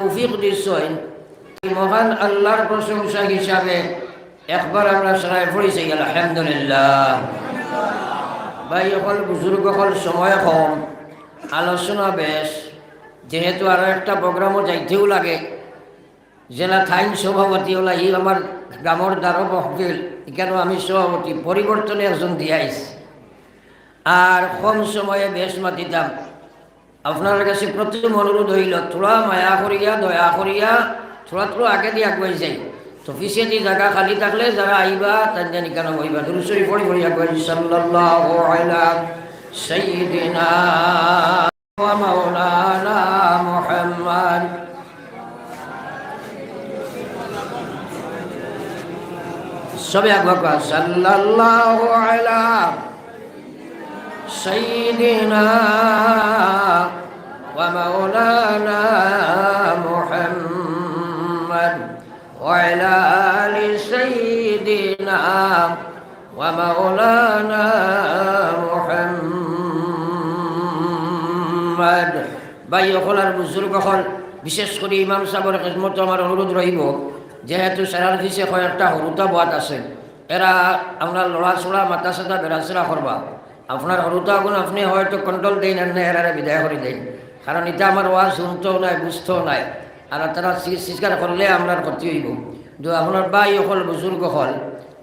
তৌফিক দিচ্ছেন মহান আল্লাহর প্রশংসা হিসাবে একবার আমরা সরাই পড়েছি, আলহামদুলিল্লাহ। ভাই, অকল বুজুর্গ, অকল সময় কম, আলোচনা বেশ। যেহেতু আরও একটা প্রোগ্রামও যাইতেও লাগে, জেলা থাইন সভাপতি ওলা ই আমার গ্রামর দ্বারো মহফিল, এখানেও আমি সভাপতি, পরিবর্তনে একজন দিয়াইস আর কম সময়ে বেশ মাতিতাম। আপনার কাছে প্রথম অনুরোধ হইল থোড়া মায়া করিয়া, দয়া করিয়া থোড়া থোড়া আগে দিয়ে আগুয়াই যাই। তো পিছিয়ে দিয়ে জায়গা খালি থাকলে যারা আইবা, তার জানি কেন হইবা? দুরুসরি পড়ি পড়ি আগুয়াই সাল্লাল্লাহু আলা ওয়া মাওলানা মুহাম্মদ। সবে আকবার সাল্লাল্লাহু আলা سيدنا ومولانا محمد وعلى آل سيدنا ومولانا محمد ভাই অকল আর বুজুর্গ অকল বিশেষ করে ইমাম সাহেবের খেদমত আমার অনুরোধ রহিব যেহেতু সারার পিছিয়ে কয়েকটা হরুতা বাদ আছে এরা আমরা লড়া চড়া মাথা সাথা বেড়াচড়া করবা আপনার হরুতা গুণ আপনি হয়তো কন্ট্রোল দেন আর না এরারে বিদায় করে দেন কারণ এটা আমার ওয়াজ শুনতেও নাই বুঝতেও নাই। আর তারা স্বীকার করলে আমরা ক্ষতি হইব। তো আপনার বাই হল বুজুর্গ হল।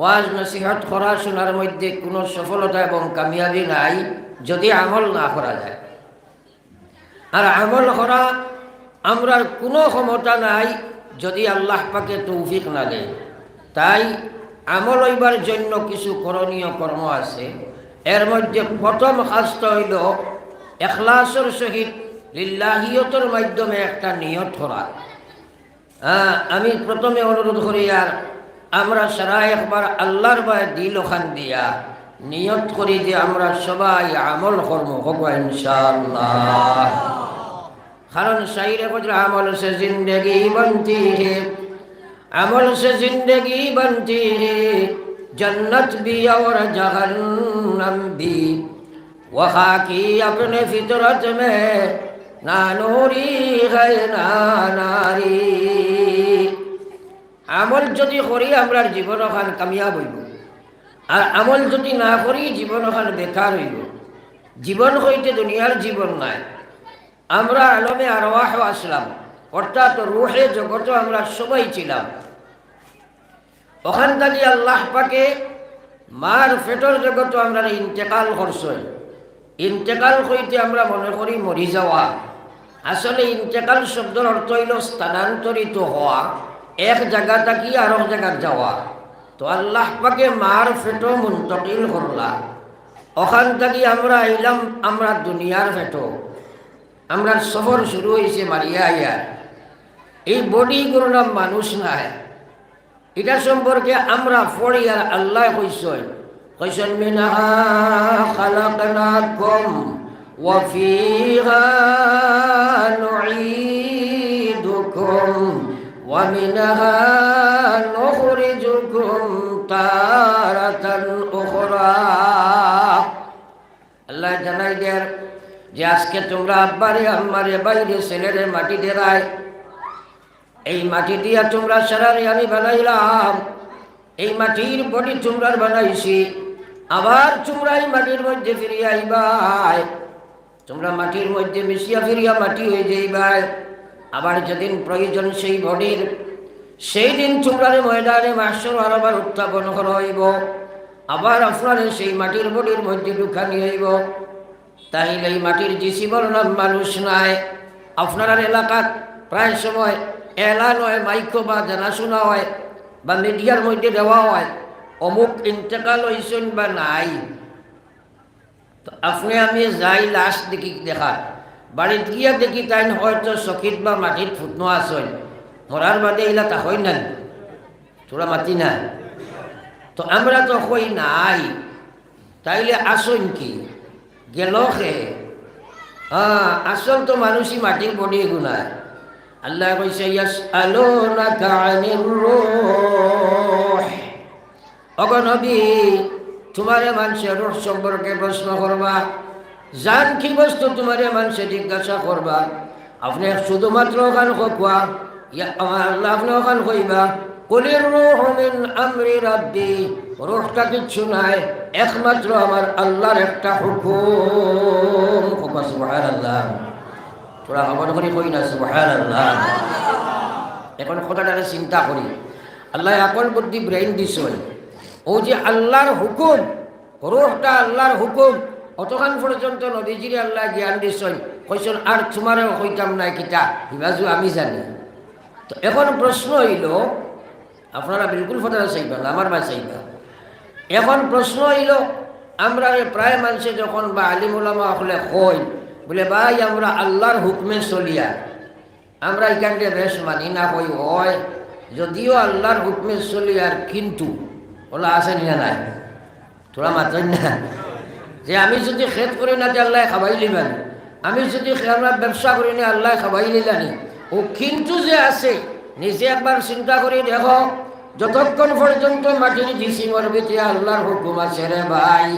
ওয়াজ নসিহত করা শোনার মধ্যে কোনো সফলতা এবং কামিয়াবি নাই, যদি আমল না করা যায়। আর আমল করা আমরার কোনো ক্ষমতা নাই, যদি আল্লাহ পাকে তৌফিক না দেয় তাই আমল হইবার জন্য কিছু করণীয় কর্ম আছে। এর মধ্যে প্রথম কাজত হইল এখলাসর সহিত লিল্লাহিয়তর মাধ্যমে একটা নিয়ত করা। হ্যাঁ আমি প্রথমে অনুরোধ করি আর আমরা সারা একবার আল্লাহর বায় দিল ওখান দিয়া নিয়ত করি যে আমরা সবাই আমল কর্ম হব ইনশাআল্লাহ। কারণ সাইরে বজ্র আমল সে জিন্দগি বনতি আমল সে জিন্দগি বনতি جنت بھی اور جہنم بھی وہاں کی اپنے فطرت میں نہ نوری ہے ناری আমল যদি করি আমরা জীবন ওখান কামিয়াব হইব। আর আমল যদি না করি জীবন ওখান বেকার হইব। জীবন হইতে দুনিয়ার জীবন নাই। আমরা আলমে আরওয়াহ আসলাম। অর্থাৎ রুহে জগতে আমরা সবাই ছিলাম। ওখান আল্লাহ পাকে মার ফেটর জগত আমরা ইন্তেকাল করছই। ইন্তেকাল হইতে আমরা মনে করি মরি যাওয়া। আসলে ইন্তেকাল শব্দের অর্থ হইল স্থানান্তরিত হওয়া, এক জায়গা থাকি আর এক জায়গায় যাওয়া। তো আল্লাহ পাকে মার ফেটো মুন্তকিল করলা। ওখান থেকে আমরা আইলাম আমরা দুনিয়ার ফেটো। আমরা সফর শুরু হয়েছে মারিয়া আইয়ার। এই বডিগুলোর নাম মানুষ নাই। এটা সম্পর্কে আমরা পড়ি আর আল্লাহ কইসন কইসন মিনাহা খালাকনাকুম ওয়া ফিহা নুঈদুকুম ওয়া মিনহা নুখরিজুকুম তারাতান উখরা। আল্লাহ জানাই দেন যে আজকে তোমরা আব্বারে, আম্মারে, বাইরে ছেলেরে মাটি দেরায় এই মাটি দিয়া তোমরা সারারে আমি বানাইলাম। এই মাটির বডি তোমরা বানাইছি। আবার তোমরা এই মাটির মধ্যে ফিরিয়া আইবাই। তোমরা মাটির মধ্যে মিশিয়া ফিরিয়া মাটি হয়ে যাইবাই। আবার যেদিন প্রয়োজন সেই বডির সেই দিন তোমরা ময়দানে মাসর আবার উত্থাপন করা হইব আবার আপনার সেই মাটির বডির মধ্যে ঢুকানি হইব। তাইলে এই মাটির জিসিবর নাম মানুষ নাই। আপনার এলাকাত প্রায় সময় এলান হয় মাইক্রো বা জানাশোনা হয়, বা মিডিয়ার মধ্যে দেওয়া হয়, অমুক ইন্তেকাল হয়েছেন বা নাই। তো আপনি আমি যাই লাশ দেখি দেখার বাড়িত গিয়া দেখি তাই হয়তো চকিত বা মাটিত ফুটনো আসেন মরার বাদে এলা তা হয় না তোরা মাতি না তো আমরা তো হই নাই। তাইলে আসন কি? গেল হ্যাঁ আসল তো মানুষই মাটির বডি গুনায় আল্লাহ কইছে, ইয়াসআলুনাকা আনির রূহ। ওগো নবী, তোমারে মানুষের রূহ সম্পর্কে প্রশ্ন করবা। জান কি বস্তু তোমারে মানুষে জিজ্ঞাসা করবা? আপনি শুধুমাত্র ওখান কোয়া আল্লাহ আপনি ওখান কইবা কুলির রূহ মিন আমরি রাব্বি। রূহটা কিচ্ছু নাই, একমাত্র আমার আল্লাহর একটা হুকুম। সুবহানাল্লাহ। তোরা খবর করে কই না, সুবহানাল্লাহ। এখন কথাটাকে চিন্তা করি। আল্লাহ আকল বুদ্ধি ব্রেইন দিছ ও যে আল্লাহর হুকুম, রুহটা আল্লাহর হুকুম, অতখান পর্যন্ত নদীজিরে আল্লাহ জ্ঞান দিছই কইসন আর তোমারও কইতাম নাই কিতা? হিবাজু আমি জানি। তো এখন প্রশ্ন হইল, আপনারা বিলকুল ফটোটা চাইবেন আমার বা চাইবা। এখন প্রশ্ন হইল, আমরা প্রায় মানুষে যখন বা আলিমুলামা হলে কই বলে, ভাই, আমরা আল্লাহর হুকমে চলিয়া আমরা এখানটা বেশ মানি না কই হয় যদিও আল্লাহর হুকমে চলি আর, কিন্তু ওলা আছে না নাই? তোরা মাত্র না। যে আমি যদি খেত করি না, যে আল্লাহ খাবাই লিবান আমি যদি আমরা ব্যবসা করি না, আল্লাহ খাবাই লিলানি ও কিন্তু যে আছে, নিজে একবার চিন্তা করে, দেখো যতক্ষণ পর্যন্ত মাটির জিসিমর ভিতরে আল্লাহর হুকুম আছে রে ভাই,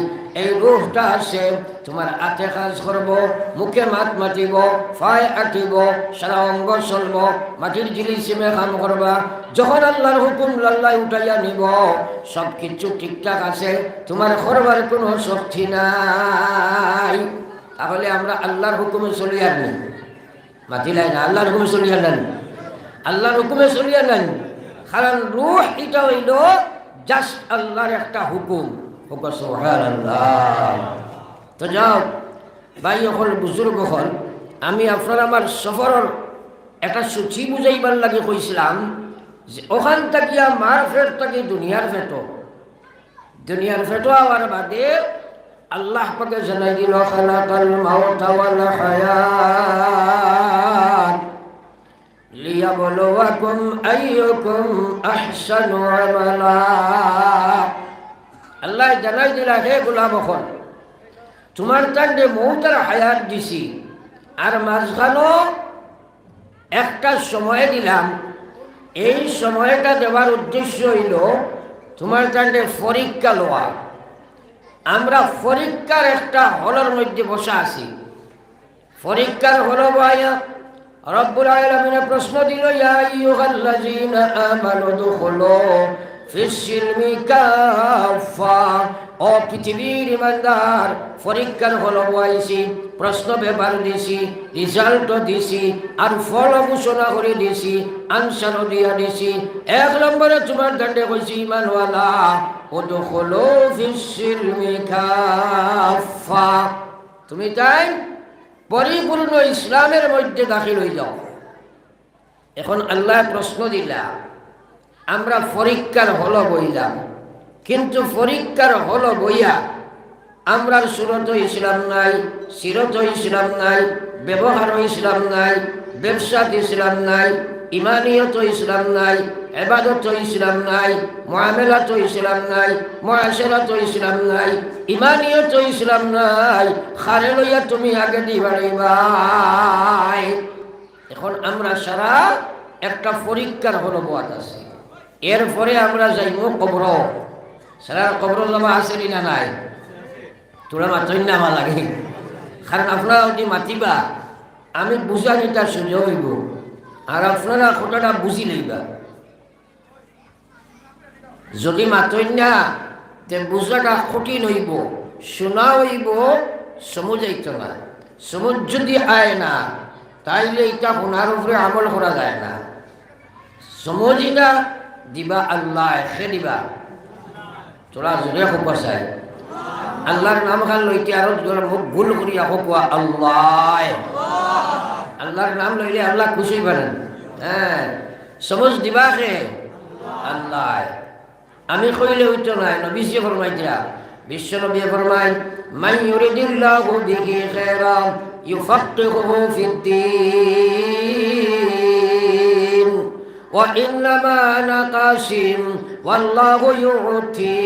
এই রূহটা আছে তোমার হাতে কাজ করব, মুখে মাত মাতিব ফায় আটিব, সারা অঙ্গ চলব, মাটির জিলিসিমে কাম করবা, যখন আল্লাহর হুকুম আল্লাহ উঠাইয়া নিব সব কিছু ঠিকঠাক আছে, তোমার করবার কোনো শক্তি নাই। তাহলে আমরা আল্লাহর হুকুমে চলিয়ার নেই। মাতিলাই না, আল্লাহর হুকুমে চলিয়ার নেন। আল্লাহর হুকুমে চলিয়ার নেন। কারণ রুহ এটা হইল জাস্ট আল্লাহর একটা হুকুম। তো যাও, ভাই হল বুজুর্গ হল আমি আপনার আমার সফরের একটা সূচি বুঝাইবার লাগে কইছিলাম যে ওখান থাকিয়া মার ফেট থাকি দুনিয়ার ফেটো। দুনিয়ার ফেটো আবার বাদে আল্লাহ পাকে জানাই দিল, খালাকাল মাউতা ওয়াল হায়াত। লিয়াবলুয়াকুম আইয়ুকুম আহসানু আমালা? আল্লাহ জানাই দিলা, হে গোলাম এখন তোমার তান্ডে মৌতার হায়াত দিছি। আর মাঝখানো একটা সময় দিলাম। এই সময়টা দেওয়ার উদ্দেশ্য হইল, তোমার তান্ডে পরীক্ষা লওয়া। আমরা পরীক্ষার একটা হলের মধ্যে বসা আছি। পরীক্ষার হল ভাইয়া রব্বুল আলামিনে প্রশ্ন দিল ও পৃথিবীর ইমানদার পরীক্ষার হল বয়াইছি প্রশ্ন পেপার দিছি রেজাল্ট দিছি, আর ফল ঘোষণা করে দিছি, আনসারও দিয়া দিছি। এক নম্বরে তোমার দণ্ডে কইছি ইমানওয়ালা ও ফিস-সিলমি কাফা তুমি তাই পরিপূর্ণ ইসলামের মধ্যে দাখিল হয়ে যাও এখন আল্লাহ প্রশ্ন দিলা, আমরা পরীক্ষার হল বইলাম কিন্তু পরীক্ষার হল বইয়া আমরার সুরত ইসলাম নাই, সিরত ইসলাম নাই, ব্যবহার ইসলাম নাই, ব্যবসাত ইসলাম নাই, ইমানিয়ত ইসলাম নাই এবাদত ইসলাম নাই মহামেলাত ইসলাম নাই মহাসেরাত ইসলাম নাই ইমানিয়ত ইসলাম নাই। খারে লইয়া তুমি আগে দিবাই এখন আমরা সারা একটা পরীক্ষার হলো বাদ আছে। এরপরে আমরা যাইব কবর। সারা কবর জমা আছে না নাই? তোরা মাতই নামা লাগে। কারণ আপনারা যদি মাতিবা, আমি বুঝানি তার সুযোগ হইব। আর আপনারা কথাটা বুঝি লইবা। যদি মাতই না তে বুঝাটা কঠিন হইব, শোনা হইব সমুজাইত না। সমুজ যদি আয় না, তাইলে এটা শোনার উপরে আমল করা যায় না। সমজিনা দিবা আল্লাহ সে দিবা। তোরা জোরে খোপা চাই। আল্লাহর নাম খান লইতে আরও মুখ ভুল করিয়া খোপা আল্লাহ। আল্লাহর নাম লইলে আল্লাহ খুশি পারেন হ্যাঁ সমজ দিবা কে আল্লাহ। আমি কইলে হইতো নাই নবীজি ফরমাইছিলাম বিশ্ব নবী ফরমাই মান ইউরিদিল্লাহু বিহি খায়রান ইউফাক্কিহু ফিদ্দীন, ওয়া ইন্নামা আনা কাসিম, ওয়াল্লাহু ইউতি।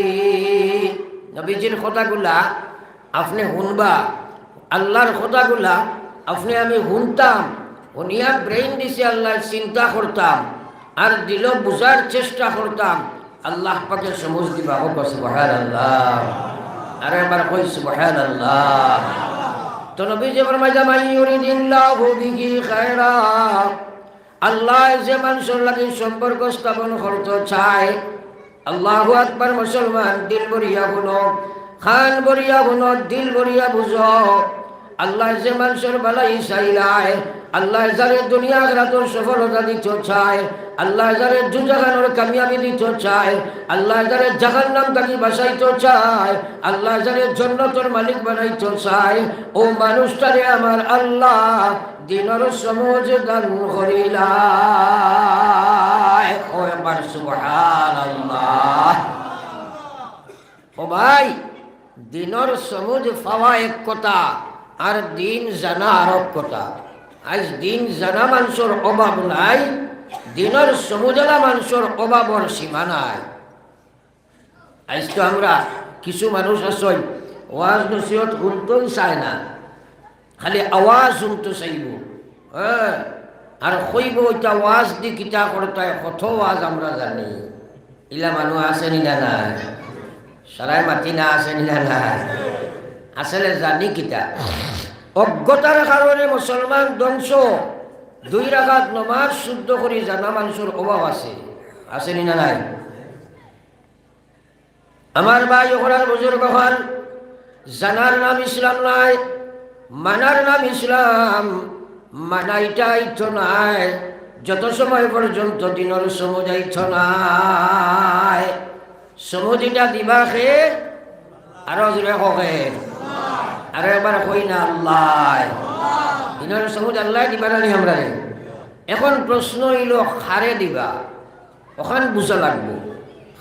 নবীজির কথাগুলা আপনি শুনবা, আল্লাহর কথাগুলা আপনি আমি শুনতাম, শুনিয়া ব্রেইন দিছে আল্লাহর চিন্তা করতাম, আর দিল বুঝার চেষ্টা করতাম আল্লাহ পাকে সমজ দিবা হোক সুবহান আল্লাহ আর একবার কই সুবহান আল্লাহ তো নবী যে ফরমাইতা মান ইউরিদিল্লাহু বিহি খায়রা আল্লাহ যে মানুষের লাগে সম্পর্ক স্থাপন করতে চায়, আল্লাহু আকবার মুসলমান দিল বরিয়া গুনো খান বরিয়া গুনো দিল বরিয়া বুঝো। আল্লাহ যে মানুষের বালাই চাইলায় আল্লাহ যারে দুনিয়া আখরাতের সফলতা দিতে চায়, আল্লাহ যারে দুজাগানোর কামিয়াবি দিতে চায়, আল্লাহ যারে জাহান্নাম তাকে বাসাইতে চায়, আল্লাহ যারে জন্নতর মালিক বানাইতে চায়, ও মানুষটারে আমার আল্লাহ দিনের সমজ দান করিলায়। ও এবার সুবহানাল্লাহ। ও ভাই, দিনের সমুজ পাওয়া এক কথা আর দিন জানা আর এক কথা। আজ দিন জানা মানুষের অভাব নাই, দিনের সমুজলা মানুষের অভাবর সীমা নাই। আজ তো আমরা কিছু মানুষ আসই ওয়াজ নসিহত শুনতেই চায় না, খালি আওয়াজ শুনতে চাইব। হ্যাঁ আর কইব ওইটা ওয়াজ দি কিতা করতে কত ওয়াজ আমরা জানি। ইলা মানুষ আসেনি না নাই? সরাই মাতি না আসেনি না নাই? আসলে জানি কিতা? অজ্ঞতার কারণে মুসলমান ধ্বংস। দুই রাখাত নমাজ শুদ্ধ করে জানা মানুষের অভাব আছে। আসেনি না নাই? আমার ভাই ওখানে বুজুর্গ হন, জানার নাম ইসলাম নাই, মানার নাম ইসলাম, মানাইটাই তো নাই, যত সময় পর্যন্ত দিনের সমুদায় তো নাই। সমুদিটা দিবা খে আরও জোরে ককে আর এবার কই না আল্লাহ। দিনের সমুদ আল্লাহ দিবা নানি আমরা এখন প্রশ্ন হইল, খারে দিবা? ওখান বুঝা লাগবো।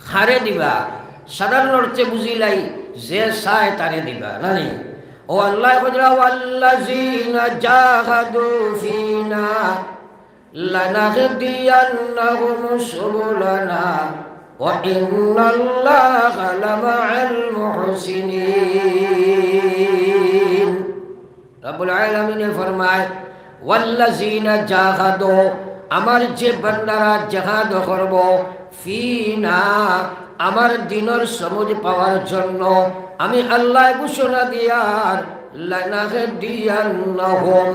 খারে দিবা? সাধারণ অর্থে বুঝিলাই যে চায় তারে দিবা নানি ও আল্লাহ ওয়াল্লাযিনা জাহাদু ফিনা লানাহদিয়ান্নাহুম সুবুলানা ওয়া ইন্নাল্লাহা লামাআল মুহসিনিন। রব্বুল আলামিন ফরমায়, ওয়াল্লাযিনা জাহাদু আমার যে বান্দারা জাহাদ করব, ফিনা, আমার দিনের সমুজ পাওয়ার জন্য আমি আল্লাহ ঘোষণা দিয়ার লানাহে দিয়ান্নাহুম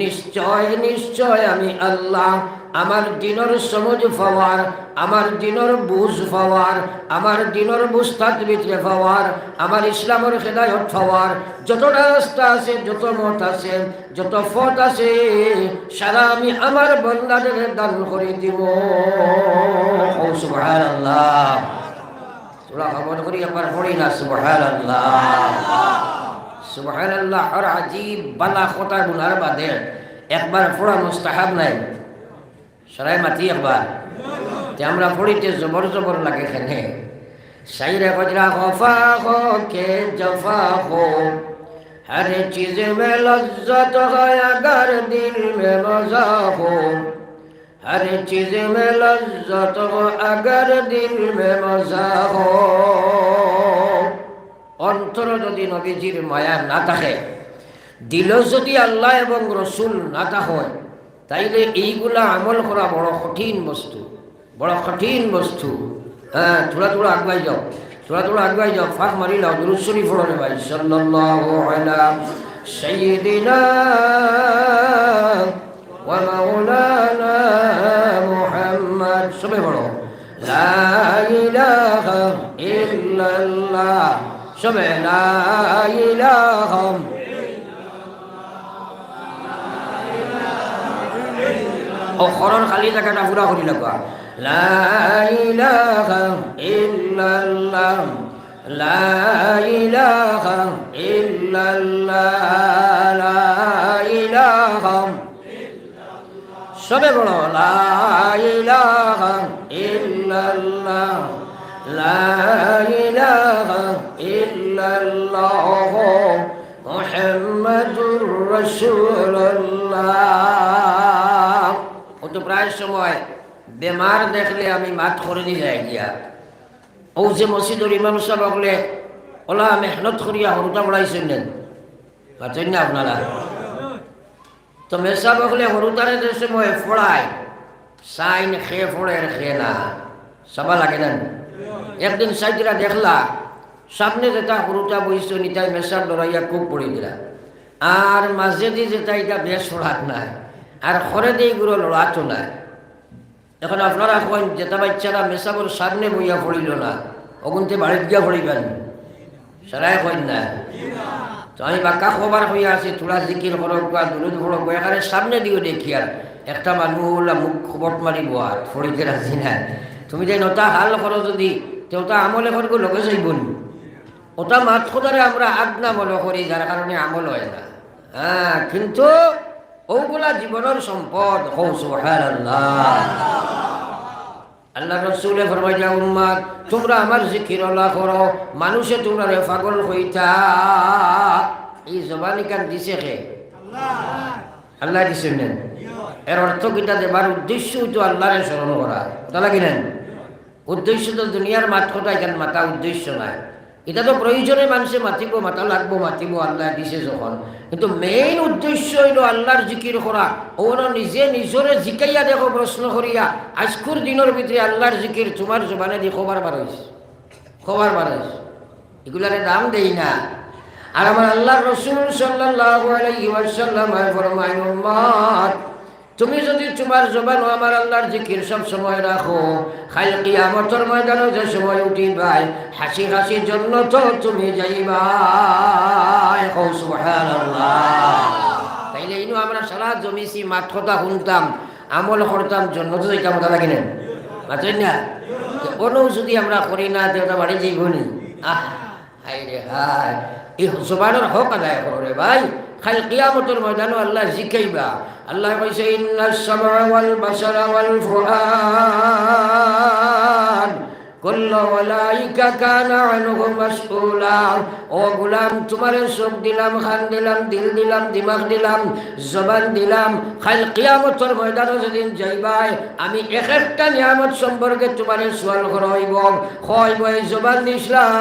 নিশ্চয় নিশ্চয় আমি আল্লাহ আমার দিনের সমুজ পাওয়ার আমার দিনের বুঝ পাওয়ার আমার দিনের বুঝতার ভিতরে পাওয়ার আমার ইসলামের হেদায়ত পাওয়ার যতটা রাস্তা আছে, যত মত আছে, যত পথ আছে, সারা আমি আমার বন্দাদের দান করে দিব। ও সুবহানাল্লাহ। তোরা খবর করি, একবার পড়ি না, সুবহানাল্লাহ। সুবহানাল্লাহ আর আজীব, বালা কথা গুনার বাদে একবার পড়া মুস্তাহাব নাই। সরাই মাতি একবার তে আমরা পড়িতে জবর জবর লাগে এখানে সাইরে কজরা খফা খো কে জফা খো हर चीज में लज्जत है अगर दिल में मजा हो हर चीज में लज्जत हो अगर दिल में मजा हो অন্তর যদি নবীজির মায়া না থাকে দিল যদি আল্লাহ এবং রসুল না থাকে তাইলে এইগুলা আমল করা বড় কঠিন বস্তু, বড় কঠিন বস্তু। হ্যাঁ থোড়া থোড়া আগুয়াই যাও, থোড়া থোড়া আগুয়াই যাও, ফাঁক মারি লাও, দুরুদ শরীফ পড়ো ভাই। সবে সবে লা ইলাহা ও খরর খালি জায়গাটা পুরা করি লাগবা লা ইলাহা ইল্লাল্লাহ। লা ইলাহা ইল্লাল্লাহ। লা ইলাহা সবে বড় লা ইলাহা ইল্লাল্লাহ। লা ইলাহা ইল্লাল্লাহ। মুহাম্মাদুর ও তো প্রায় সময় বেমার দেখলে আমি মাত করে যাই গিয়া ও যে মসজিদর ইমাম সাহেব হলে ওলা মেহনত করিয়া হরুতা বড়াইছেন নেন। পাচ্ছেন না আপনারা? তো মেসা বকলে হরুতারে যে সময় ফোড়ায়, সাইন খেয়ে ফোড়ে খেয়ে না। সবা লাগে না একদিন সাইজরা দেখলা, সামনে যেটা হরুতা বইছ, নিতাই মেসার লড়াইয়া খুব পড়ে দিলা আর মাঝে দিয়ে যেটা এটা বেশ ফোড়াত নাই। আর খরে দিয়ে এগুলো লড়াতো নাই এখন আপনারা কন যেটা বাচ্চারা মেসাবর সামনে বইয়া পড়িল না, অগুনতে বাড়িত গিয়া পড়িবেন। সারাই কইন না। তো আমি বাক্কা খবর হইয়া আছি তোলা জিকির করক বা দুরুদ ফরক এখানে সামনে দিও দেখি আর একটা মানুষ ওলা মুখ খবর মারিব আর ফড়িতে রাজি না। তুমি যে নটা হাল করো যদি তেওটা আমলে করব লগে যাইবনি। ওটা মাত খোদারে আমরা আজ্ঞা মনে করি, যার কারণে আমল হয় না। হ্যাঁ কিন্তু ওগুলা জীবনের সম্পদ। আল্লাহ রসুলে ফরমাইয়া উম্মাদ তোমরা আমার জিকির আল্লাহ করো। মানুষে তোমরা পাগল হইতা। এই জবানি কান দিছে খে আল্লাহ দিছে নেন। এর অর্থ দেবার উদ্দেশ্য স্মরণ করা। লাগি নেন? উদ্দেশ্য তো দুনিয়ার মাত কথা, এখানে মাতা উদ্দেশ্য নাই। এটা তো প্রয়োজনে মানুষে মাতিব, মাতা লাগবো, মাতিব, আল্লাহ দিছে যখন। কিন্তু মেইন উদ্দেশ্য হইল আল্লাহর জিকির করা। ওরা নিজে নিজরে জিকাইয়া দেখো, প্রশ্ন করিয়া, আজকুর দিনের ভিতরে আল্লাহর জিকির তোমার জবানে দিয়ে খবর বার হয়েছে খবর বার হয়েছে এগুলারে দাম দেই না। আর আমার আল্লাহ রসুল সাল্লাহ আলাইহি ওয়াসাল্লাম উম্মত। তুমি যদি তোমার জবান আমার আল্লাহর জিকির সব সময় রাখো খাল কিয়ামতের ময়দানে যে সময় উঠিবাই, হাসি হাসির জন্য তো তুমি যাইবা কৌ সুবহানাল্লাহ। তাইলে ইনু আমরা সারা জমিছি মাত কথা শুনতাম, আমল করতাম জন্য তো যাইতাম কথা লাগিলেন মাতেন না? কোনো যদি আমরা করি না দেওটা বাড়ি যাইব নি? আহ হাই রে হাই এই জবানের হক আদায় করো রে ভাই। খালি কিয়ামতের ময়দানও আল্লাহ জিকাইবা। আল্লাহ সামা ওয়াল বাসারা ওয়াল ফুআদ কুল্ল ওয়ালাইকা কানা গোলাম, তোমারে চোখ দিলাম, খান দিলাম, দিল দিলাম, দিমাগ দিলাম, জবান দিলাম। খাল কিয়ামতের ময়দানে যেদিন যাইবাই, আমি এক একটা নিয়ামত সম্পর্কে তোমারে সোয়াল করাইব। হয় বই জবান দিছিলাম